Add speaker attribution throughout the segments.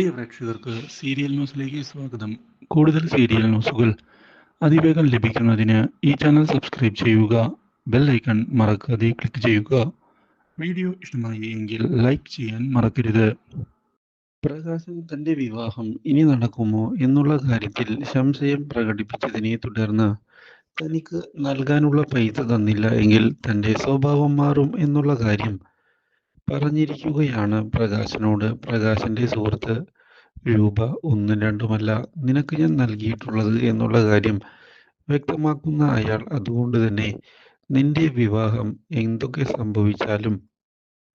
Speaker 1: പ്രിയ പ്രേക്ഷകർക്ക് സീരിയൽ ന്യൂസിലേക്ക് സ്വാഗതം. കൂടുതൽ സീരിയൽ ന്യൂസുകൾ അതിവേഗം ലഭിക്കുന്നതിന് ഈ ചാനൽ സബ്സ്ക്രൈബ് ചെയ്യുക ബെൽ ഐക്കൺ മറക്കാതെ ക്ലിക്ക് ചെയ്യുക. വീഡിയോ ഇഷ്ടമായി എങ്കിൽ ലൈക്ക് ചെയ്യാൻ മറക്കരുത്. പ്രകാശൻ തന്റെ വിവാഹം ഇനി നടക്കുമോ എന്നുള്ള കാര്യത്തിൽ സംശയം പ്രകടിപ്പിച്ചതിനെ തുടർന്ന് തനിക്ക് നൽകാനുള്ള പൈസ തന്നില്ല എങ്കിൽ തന്റെ സ്വഭാവം മാറും എന്നുള്ള കാര്യം പറഞ്ഞിരിക്കുകയാണ് പ്രകാശനോട്. പ്രകാശന്റെ സുഹൃത്ത് രൂപ ഒന്നും രണ്ടുമല്ല നിനക്ക് ഞാൻ നൽകിയിട്ടുള്ളത് എന്നുള്ള കാര്യം വ്യക്തമാക്കുന്ന അയാൾ അതുകൊണ്ട് തന്നെ നിന്റെ വിവാഹം എന്തൊക്കെ സംഭവിച്ചാലും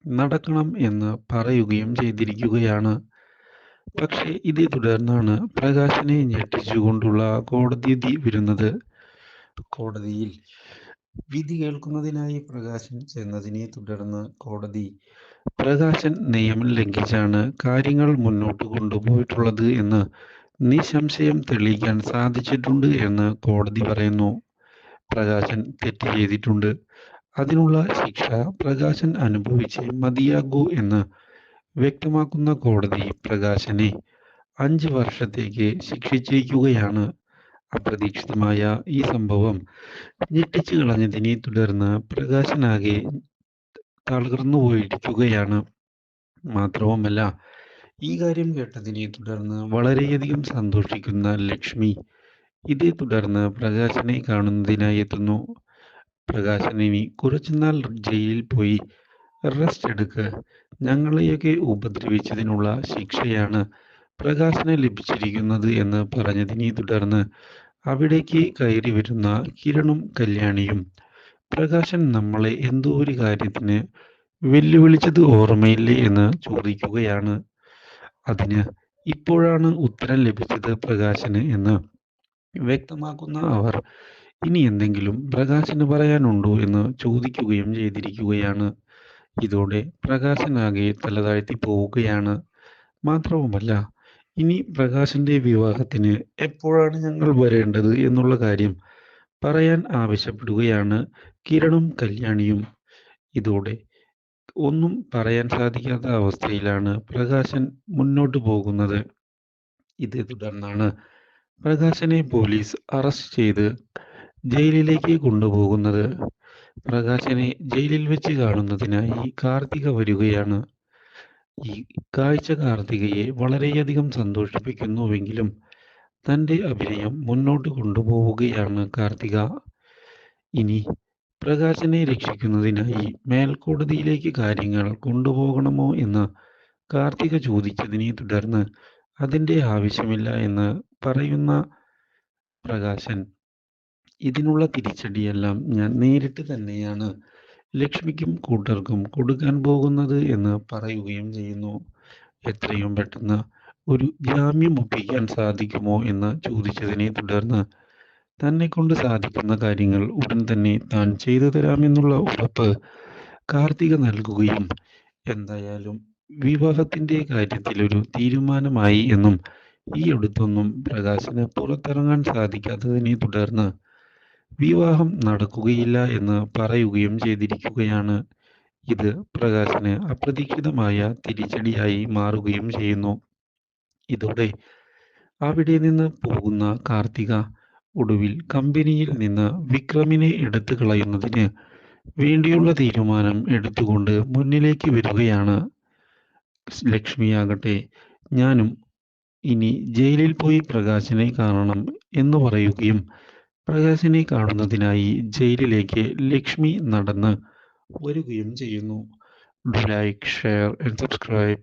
Speaker 1: നടക്കണം എന്ന് പറയുകയും ചെയ്തിരിക്കുകയാണ്. പക്ഷേ ഇതേ തുടർന്നാണ് പ്രകാശനെ ഞെട്ടിച്ചുകൊണ്ടുള്ള കോടതി വിധി വരുന്നത്. കോടതിയിൽ വിധി കേൾക്കുന്നതിനായി പ്രകാശൻ ചെന്നതിനെ തുടർന്ന് കോടതി. പ്രകാശൻ നിയമം ലംഘിച്ചാണ് കാര്യങ്ങൾ മുന്നോട്ട് കൊണ്ടുപോയിട്ടുള്ളത് എന്ന് നിസ്സംശയം തെളിയിക്കാൻ സാധിച്ചിട്ടുണ്ട് എന്ന് കോടതി പറയുന്നു. പ്രകാശൻ തെറ്റ് ചെയ്തിട്ടുണ്ട്. അതിനുള്ള ശിക്ഷ പ്രകാശൻ അനുഭവിച്ച് മതിയാകൂ എന്ന് വ്യക്തമാക്കുന്ന കോടതി പ്രകാശനെ അഞ്ച് വർഷത്തേക്ക് ശിക്ഷിച്ചിരിക്കുകയാണ്. അപ്രതീക്ഷിതമായ ഈ സംഭവം ഞെട്ടിച്ചു കളഞ്ഞതിനെ തുടർന്ന് പ്രകാശനാകെ തളർന്നു പോയിരിക്കുകയാണ്. മാത്രവുമല്ല ഈ കാര്യം കേട്ടതിനെ തുടർന്ന് വളരെയധികം സന്തോഷിക്കുന്ന ലക്ഷ്മി ഇതേ തുടർന്ന് പ്രകാശനെ കാണുന്നതിനായി എത്തുന്നു. പ്രകാശൻ ഇനി കുറച്ചുനാൾ ജയിലിൽ പോയി റെസ്റ്റ് എടുക്ക്. ഞങ്ങളെയൊക്കെ ഉപദ്രവിച്ചതിനുള്ള ശിക്ഷയാണ് പ്രകാശന് ലഭിച്ചിരിക്കുന്നത് എന്ന് പറഞ്ഞതിനെ തുടർന്ന് അവിടേക്ക് കയറി വരുന്ന കിരണും കല്യാണിയും പ്രകാശൻ നമ്മളെ എന്തോ ഒരു കാര്യത്തിന് വെല്ലുവിളിച്ചത് ഓർമ്മയില്ലേ? എന്ന് ചോദിക്കുകയാണ്. അതിന് ഇപ്പോഴാണ് ഉത്തരം ലഭിച്ചത് പ്രകാശന്? എന്ന് വ്യക്തമാക്കുന്ന അവർ ഇനി എന്തെങ്കിലും പ്രകാശന് പറയാനുണ്ടോ? എന്ന് ചോദിക്കുകയും ചെയ്തിരിക്കുകയാണ്. ഇതോടെ പ്രകാശനാകെ തലതാഴ്ത്തി പോവുകയാണ്. മാത്രവുമല്ല ഇനി പ്രകാശിന്റെ വിവാഹത്തിന് എപ്പോഴാണ് ഞങ്ങൾ വരേണ്ടത് എന്നുള്ള കാര്യം പറയാൻ ആവശ്യപ്പെടുകയാണ് കിരണും കല്യാണിയും. ഇതോടെ ഒന്നും പറയാൻ സാധിക്കാത്ത അവസ്ഥയിലാണ് പ്രകാശൻ മുന്നോട്ട് പോകുന്നത്. ഇതേ തുടർന്നാണ് പ്രകാശനെ പോലീസ് അറസ്റ്റ് ചെയ്ത് ജയിലിലേക്ക് കൊണ്ടുപോകുന്നത്. പ്രകാശനെ ജയിലിൽ വെച്ച് കാണുന്നതിനായി കാർത്തിക വരികയാണ്. ഈ കാഴ്ച കാർത്തികയെ വളരെയധികം സന്തോഷിപ്പിക്കുന്നുവെങ്കിലും തന്റെ അഭിനയം മുന്നോട്ട് കൊണ്ടുപോവുകയാണ് കാർത്തിക. ഇനി പ്രകാശനെ രക്ഷിക്കുന്നതിനായി മേൽക്കോടതിയിലേക്ക് കാര്യങ്ങൾ കൊണ്ടുപോകണമോ എന്ന് കാർത്തിക ചോദിച്ചതിനെ തുടർന്ന് അതിന്റെ ആവശ്യമില്ല എന്ന് പറയുന്ന പ്രകാശൻ ഇതിനുള്ള തിരിച്ചടിയെല്ലാം ഞാൻ നേരിട്ട് തന്നെയാണ് ലക്ഷ്മിക്കും കൂട്ടർക്കും കൊടുക്കാൻ പോകുന്നത് എന്ന് പറയുകയും ചെയ്യുന്നു. എത്രയും പെട്ടെന്ന് ഒരു ജാമ്യം ഒപ്പിക്കാൻ സാധിക്കുമോ എന്ന് ചോദിച്ചതിനെ തുടർന്ന് തന്നെ കൊണ്ട് സാധിക്കുന്ന കാര്യങ്ങൾ ഉടൻ തന്നെ താൻ ചെയ്തു തരാമെന്നുള്ള ഉറപ്പ് കാർത്തിക നൽകുകയും എന്തായാലും വിവാഹത്തിന്റെ കാര്യത്തിൽ ഒരു തീരുമാനമായി എന്നും ഈ അടുത്തൊന്നും പ്രകാശന് പുറത്തിറങ്ങാൻ സാധിക്കാത്തതിനെ തുടർന്ന് വിവാഹം നടക്കുകയില്ല എന്ന് പറയുകയും ചെയ്തിരിക്കുകയാണ്. ഇത് പ്രകാശന് അപ്രതീക്ഷിതമായ തിരിച്ചടിയായി മാറുകയും ചെയ്യുന്നു. ഇതോടെ അവിടെ നിന്ന് പോകുന്ന കാർത്തിക ഒടുവിൽ കമ്പനിയിൽ നിന്ന് വിക്രമിനെ എടുത്തു കളയുന്നതിന് വേണ്ടിയുള്ള തീരുമാനം എടുത്തുകൊണ്ട് മുന്നിലേക്ക് വരികയാണ്. ലക്ഷ്മിയാകട്ടെ ഞാനും ഇനി ജയിലിൽ പോയി പ്രകാശിനെ കാണണം എന്ന് പറയുകയും പ്രകാശിനെ കാണുന്നതിനായി ജയിലിലേക്ക് ലക്ഷ്മി നടന്ന് വരികയും ചെയ്യുന്നു. Like share and subscribe